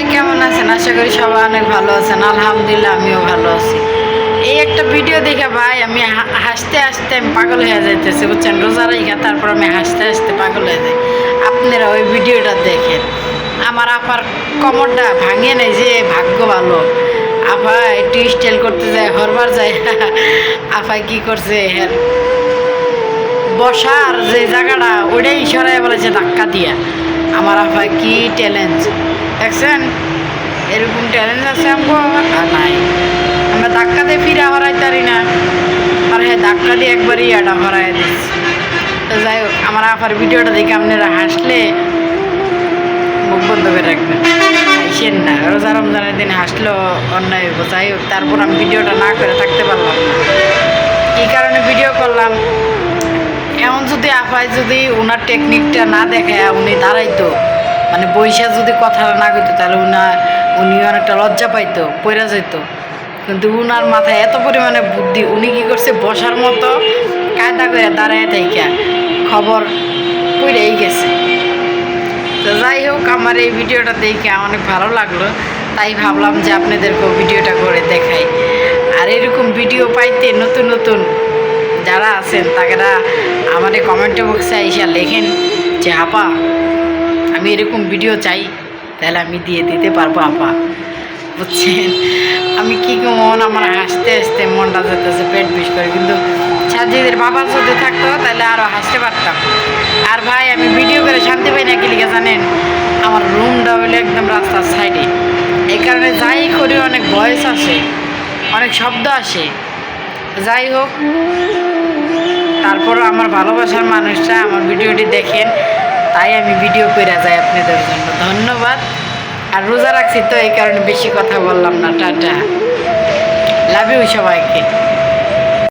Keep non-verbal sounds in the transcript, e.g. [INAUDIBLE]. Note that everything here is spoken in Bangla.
সবাই কেমন আছেন? আশা করি সবাই অনেক ভালো আছেন। আলহামদুলিল্লাহ, আমিও ভালো আছি। এই একটা ভিডিও দেখে ভাই, আমি হাসতে হাসতে আমি পাগল হয়ে যাইতেছি, বুঝছেন? রোজা রেখা তারপর আমি হাসতে হাসতে পাগল হয়ে যাই। আপনারা ওই ভিডিওটা দেখেন। আমার আপার কমরটা ভাঙে নেই যে, ভাগ্য ভালো। আপা একটু স্টাইল করতে যায় হরবার যায়। [LAUGHS] আপায় কি করছে হ্যাঁ বসার যে জায়গাটা ওটাই সরাই বলেছে, ধাক্কা দিয়া। আমার আফা কি ট্যালেন্ট দেখছেন? এরকম ট্যালেন্ট আছে আমগো আর নাই। আমরা ধাক্কা দিয়ে ফিরে পারি না। আর হ্যাঁ ধাক্কা দিয়ে একবারই এটা হরাই দিচ্ছি তো যাই হোক, আমার আফার ভিডিওটা দেখে আপনারা হাসলে মুখ বন্ধ করে রাখবেন। হাসেন না, রোজা রমজানের দিন হাসলেও অন্যায় হইব। যাই হোক, তারপর আমি ভিডিওটা না করে থাকতে পারলাম না। কী কারণে ভিডিও করলাম। যদি আপায় যদি ওনার টেকনিকটা না দেখে, উনি দাঁড়াইতো মানে বৈশা যদি কথাটা না কইতো, তাহলে উনার উনি অনেকটা লজ্জা পাইতো, পইরা যেত কিন্তু উনার মাথায় এত পরিমাণে বুদ্ধি, উনি কী করছে, বসার মতো কায়দা করে দাঁড়ায় থাইকা, খবর পইরাই গেছে। তো যাই হোক, আমার এই ভিডিওটা দেখে অনেক ভালো লাগল। তাই ভাবলাম যে আপনাদেরকেও ভিডিওটা করে দেখাই। আর এরকম ভিডিও পাইতে নতুন নতুন যারা আছেন তারা আমাদের কমেন্ট বক্সে এসে লেখেন যে, আপা, আমি এরকম ভিডিও চাই, তাহলে আমি দিয়ে দিতে পারব, আপা। বুঝছেন? আমি কি মন আমার হাসতে হাসতে মনটা যেতেছে, পেট বিষ করে। কিন্তু সাজিদের বাবা যদি থাকতো, তাহলে আরও হাসতে পারতাম। আর ভাই, আমি ভিডিও করে শান্তি পাই না, কি লিখে জানেন? আমার রুমটা হলো একদম রাস্তার সাইডে এই কারণে যাই করি, অনেক ভয়েস আসে, অনেক শব্দ আসে। যাই হোক, তারপরও আমার ভালোবাসার মানুষরা আমার ভিডিওটি দেখেন, তাই আমি ভিডিও করে যাই আপনাদের জন্য। ধন্যবাদ। আর রোজা রাখছি তো, এই কারণে বেশি কথা বললাম না, টাটা। লাভ ইউ সবাইকে।